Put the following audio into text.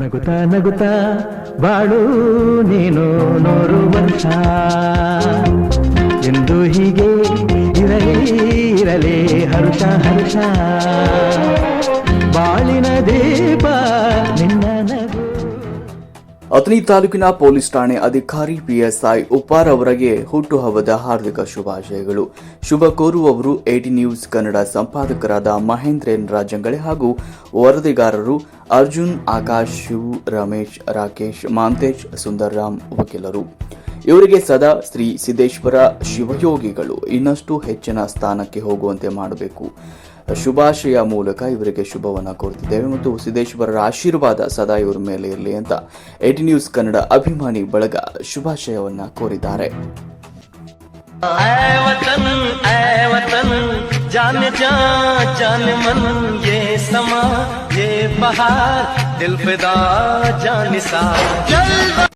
ನಗುತ್ತಾ ನಗುತ್ತಾ ಬಾಳು ನೀನು ನೂರು ವರ್ಷ ಎಂದು ಹೀಗೆ ಇರಲಿ ಇರಲಿ ಹರುಷ ಹರುಷ. ಅಥಣಿ ತಾಲೂಕಿನ ಪೊಲೀಸ್ ಠಾಣೆ ಅಧಿಕಾರಿ ಪಿಎಸ್ಐ ಉಪಾರ್ ಅವರಿಗೆ ಹುಟ್ಟುಹಬ್ಬದ ಹಾರ್ದಿಕ ಶುಭಾಶಯಗಳು. ಶುಭ ಕೋರುವವರು ಏಟಿ ನ್ಯೂಸ್ ಕನ್ನಡ ಸಂಪಾದಕರಾದ ಮಹೇಂದ್ರೇಂದ್ರ ರಾಜಂಗಳೆ ಹಾಗೂ ವರದಿಗಾರರು ಅರ್ಜುನ್, ಆಕಾಶ್, ಶಿವ್, ರಮೇಶ್, ರಾಕೇಶ್, ಮಾಂತೇಶ್, ಸುಂದರ್ರಾಮ್ ವಕೀಲರು. ಇವರಿಗೆ ಸದಾ ಶ್ರೀ ಸಿದ್ದೇಶ್ವರ ಶಿವಯೋಗಿಗಳು. ಇನ್ನಷ್ಟು ಹೆಚ್ಚಿನ ಸ್ಥಾನಕ್ಕೆ ಹೋಗುವಂತೆ ಮಾಡಬೇಕು. ಶುಭಾಶಯ ಮೂಲಕ ಇವರಿಗೆ ಶುಭವನ್ನ ಕೋರುತ್ತಿದ್ದೇವೆ ಮತ್ತು ಸಿದ್ದೇಶ್ವರರ ಆಶೀರ್ವಾದ ಸದಾ ಇವರ ಮೇಲೆ ಇರಲಿ ಅಂತ ಏಟಿ ನ್ಯೂಸ್ ಕನ್ನಡ ಅಭಿಮಾನಿ ಬಳಗ ಶುಭಾಶಯವನ್ನ ಕೋರಿದ್ದಾರೆ ऐ वतन ऐ वतन जान जा जान मन ये समा ये बहार दिल फिदा जानिसा